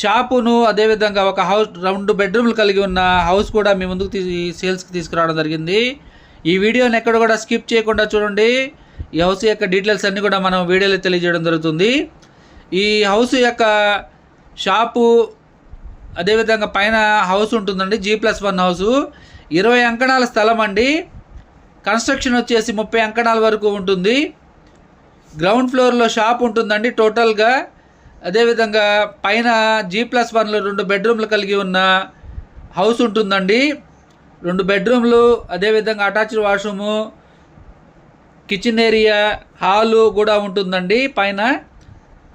షాపును అదేవిధంగా ఒక హౌస్ రెండు బెడ్రూమ్లు కలిగి ఉన్న హౌస్ కూడా మీ ముందుకు తీ సేల్స్కి తీసుకురావడం జరిగింది. ఈ వీడియోని ఎక్కడ కూడా స్కిప్ చేయకుండా చూడండి. ఈ హౌస్ యొక్క డీటెయిల్స్ అన్నీ కూడా మనం వీడియోలో తెలియజేయడం జరుగుతుంది. ఈ హౌస్ యొక్క షాపు అదేవిధంగా పైన హౌస్ ఉంటుందండి జీ ప్లస్ వన్ హౌస్. ఇరవై అంకణాల స్థలం అండి. కన్స్ట్రక్షన్ వచ్చేసి ముప్పై అంకణాల వరకు ఉంటుంది. గ్రౌండ్ ఫ్లోర్లో షాప్ ఉంటుందండి టోటల్గా. అదేవిధంగా పైన జీ ప్లస్ వన్లో రెండు బెడ్రూమ్లు కలిగి ఉన్న హౌస్ ఉంటుందండి. రెండు బెడ్రూమ్లు అదేవిధంగా attached washroom kitchen area hall కూడా ఉంటుందండి పైన.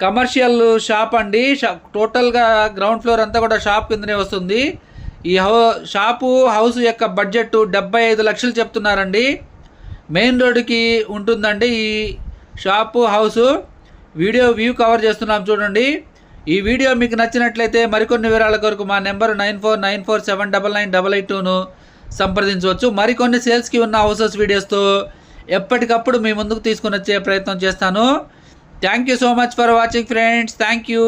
కమర్షియల్ షాప్ అండి. షా- టోటల్గా గ్రౌండ్ ఫ్లోర్ అంతా కూడా షాప్ కిందనే వస్తుంది. ఈ హౌ షాపు హౌస్ యొక్క బడ్జెట్ డెబ్బై ఐదు లక్షలు చెప్తున్నారండి. మెయిన్ రోడ్డుకి ఉంటుందండి ఈ shop house video view cover చేస్తున్నాం చూడండి. ఈ వీడియో మీకు నచ్చినట్లయితే మరికొన్ని వివరాల కొరకు మా number nine four nine four seven double nine double eight టూను సంప్రదించవచ్చు. మరికొన్ని సేల్స్కి ఉన్న హౌసెస్ వీడియోస్తో ఎప్పటికప్పుడు మీ ముందుకు తీసుకుని వచ్చే ప్రయత్నం చేస్తాను. Thank you so much for watching friends. Thank you.